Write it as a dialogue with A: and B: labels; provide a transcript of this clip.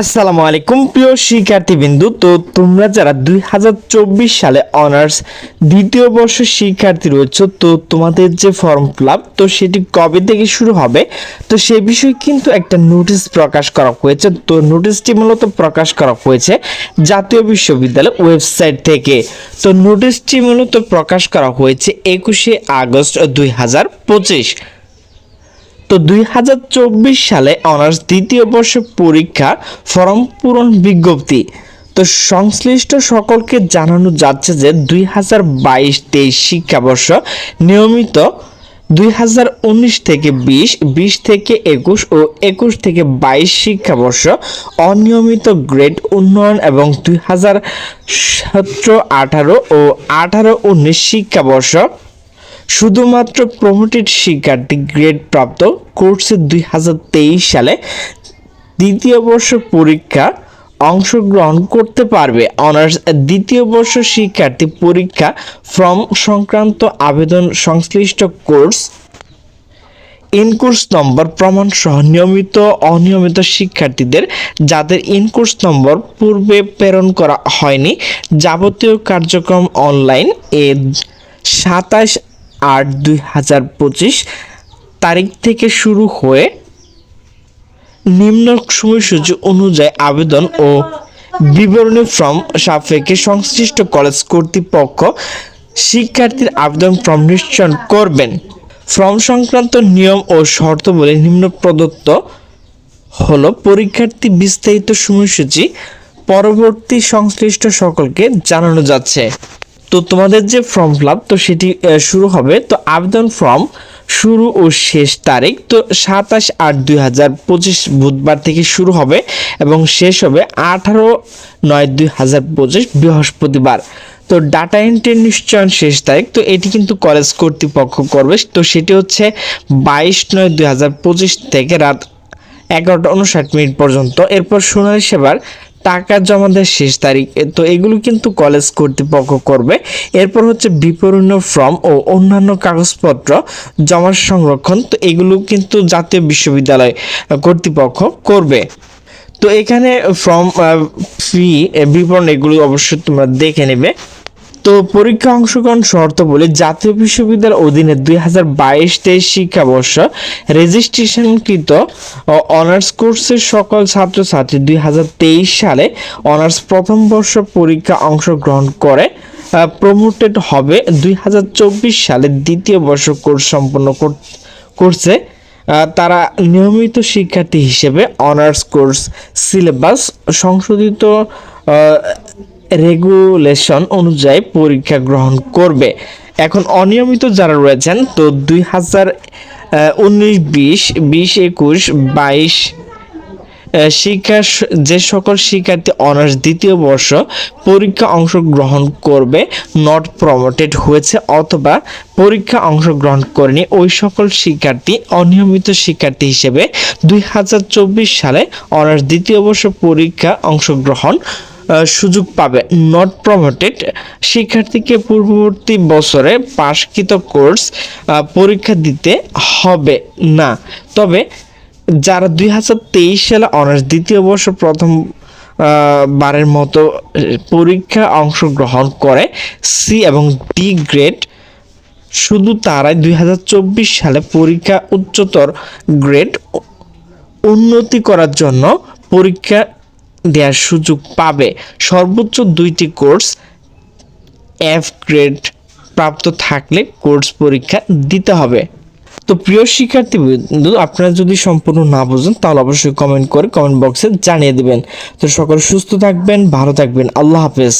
A: আসসালামু আলাইকুম, প্রিয় শিক্ষার্থীবৃন্দু। তো তোমরা যারা দুই হাজার চব্বিশ সালে অনার্স দ্বিতীয় বর্ষ শিক্ষার্থী রয়েছে, তো তোমাদের যে ফর্ম ফিল তো সেটি কবে থেকে শুরু হবে? তো সে বিষয়ে কিন্তু একটা নোটিশ প্রকাশ করা হয়েছে। তো নোটিশটি মূলত প্রকাশ করা হয়েছে জাতীয় বিশ্ববিদ্যালয় ওয়েবসাইট থেকে। তো নোটিশটি মূলত প্রকাশ করা হয়েছে একুশে আগস্ট দুই হাজার পঁচিশ। তো দুই হাজার চব্বিশ সালে অনার্স দ্বিতীয় বর্ষ পরীক্ষা ফর্ম পূরণ বিজ্ঞপ্তি। তো সংশ্লিষ্ট সকলকে জানানো যাচ্ছে যে দুই হাজার বাইশ তেইশ শিক্ষাবর্ষ নিয়মিত দুই হাজার উনিশ থেকে বিশ বিশ থেকে একুশ ও একুশ থেকে বাইশ শিক্ষাবর্ষ অনিয়মিত গ্রেড উন্নয়ন এবং দুই হাজার সতেরো আঠারো ও আঠারো উনিশ শিক্ষাবর্ষ শুধুমাত্র প্রমোটেড শিক্ষার্থী গ্রেড প্রাপ্ত কোর্সে দুই হাজার তেইশ সালে দ্বিতীয় বর্ষ পরীক্ষা অংশগ্রহণ করতে পারবে। অনার্স দ্বিতীয় বর্ষ শিক্ষার্থী পরীক্ষা ফর্ম সংক্রান্ত আবেদন সংশ্লিষ্ট কোর্স ইনকোর্স নম্বর প্রমাণ সহ নিয়মিত অনিয়মিত শিক্ষার্থীদের যাদের ইনকোর্স নম্বর পূর্বে প্রেরণ করা হয়নি, যাবতীয় কার্যক্রম অনলাইন এ সাতাশ আট দুই হাজার পঁচিশ তারিখ থেকে শুরু হয়ে নিম্ন সময়সূচি অনুযায়ী আবেদন ও বিবরণী ফর্ম সাপেক্ষে সংশ্লিষ্ট কলেজ কর্তৃপক্ষ শিক্ষার্থীর আবেদন ফর্ম নিশ্চয়ন করবেন। ফর্ম সংক্রান্ত নিয়ম ও শর্তাবলী নিম্ন প্রদত্ত হলো পরীক্ষার্থী বিস্তারিত সময়সূচি পরবর্তী সংশ্লিষ্ট সকলকে জানানো যাচ্ছে। তো তোমাদের যে ফর্ম ফিল তো সেটি শুরু হবে, তো আবেদন ফর্ম শুরু ও শেষ তারিখ, তো সাতাশ আট দুই হাজার পঁচিশ বুধবার থেকে শুরু হবে এবং শেষ হবে আঠারো নয় দুই হাজার পঁচিশ বৃহস্পতিবার। তো ডাটা এন্ট্রি নিশ্চয়ন শেষ তারিখ, তো এটি কিন্তু কলেজ কর্তৃপক্ষ করবে, তো সেটি হচ্ছে বাইশ নয় দুই হাজার পঁচিশ থেকে রাত এগারোটা উনষাট মিনিট পর্যন্ত। এরপর শুনানি সেবার টাকা জমা দেওয়ার শেষ তারিখ। তো এগুলো কিন্তু কলেজ কর্তৃপক্ষ করবে। এরপর হচ্ছে বিপরীণ ফর্ম ও অন্যান্য কাগজপত্র জমা সংরক্ষণ, তো এগুলো কিন্তু জাতীয় বিশ্ববিদ্যালয় কর্তৃপক্ষ করবে। তো এখানে ফর্ম ফি বিবরণ এগুলো অবশ্যই তোমরা দেখে নেবে। তো পরীক্ষা অংশগ্রহণ শর্ত বলে জাতীয় বিশ্ববিদ্যালয়ের অধীনে দুই হাজার বাইশ তেইশ শিক্ষাবর্ষ রেজিস্ট্রেশনকৃত অনার্স কোর্সের সকল ছাত্রছাত্রী দুই হাজার তেইশ সালে অনার্স প্রথম বর্ষ পরীক্ষা অংশগ্রহণ করে প্রমোটেড হবে দুই হাজার চব্বিশ সালে দ্বিতীয় বর্ষ কোর্স সম্পন্ন কর- করছে। তারা নিয়মিত শিক্ষার্থী হিসেবে অনার্স কোর্স সিলেবাস সংশোধিত রেগুলেশন অনুযায়ী পরীক্ষা গ্রহণ করবে। এখন অনিয়মিত যারা রয়েছেন, তো দুই হাজার উনিশ, বিশ বিশ, একুশ, বাইশ শিক্ষা যে সকল শিক্ষার্থী অনার্স দ্বিতীয় বর্ষ পরীক্ষা অংশগ্রহণ করবে নট প্রমোটেড হয়েছে অথবা পরীক্ষা অংশগ্রহণ করেনি, ওই সকল শিক্ষার্থী, অনিয়মিত শিক্ষার্থী হিসেবে দুই হাজার চব্বিশ সালে অনার্স দ্বিতীয় বর্ষ পরীক্ষা অংশগ্রহণ সুযোগ পাবে। নট প্রমোটেড শিক্ষার্থীকে পূর্ববর্তী বছরে পাশকৃত কোর্স পরীক্ষা দিতে হবে না। তবে যারা দুই হাজার তেইশ সালে অনার্স দ্বিতীয় বর্ষ প্রথম বারের মতো পরীক্ষা অংশগ্রহণ করে সি এবং ডি গ্রেড শুধু তারাই দুই হাজার চব্বিশ সালে পরীক্ষা উচ্চতর গ্রেড উন্নতি করার জন্য পরীক্ষা দেওয়ার সুযোগ পাবে। সর্বোচ্চ দুইটি কোর্স এফ গ্রেড প্রাপ্ত থাকলে কোর্স পরীক্ষা দিতে হবে। তো প্রিয় শিক্ষার্থী আপনারা যদি সম্পূর্ণ না বুঝেন, তাহলে অবশ্যই কমেন্ট করে কমেন্ট বক্সে জানিয়ে দেবেন। তো সকলে সুস্থ থাকবেন, ভালো থাকবেন। আল্লাহ হাফেজ।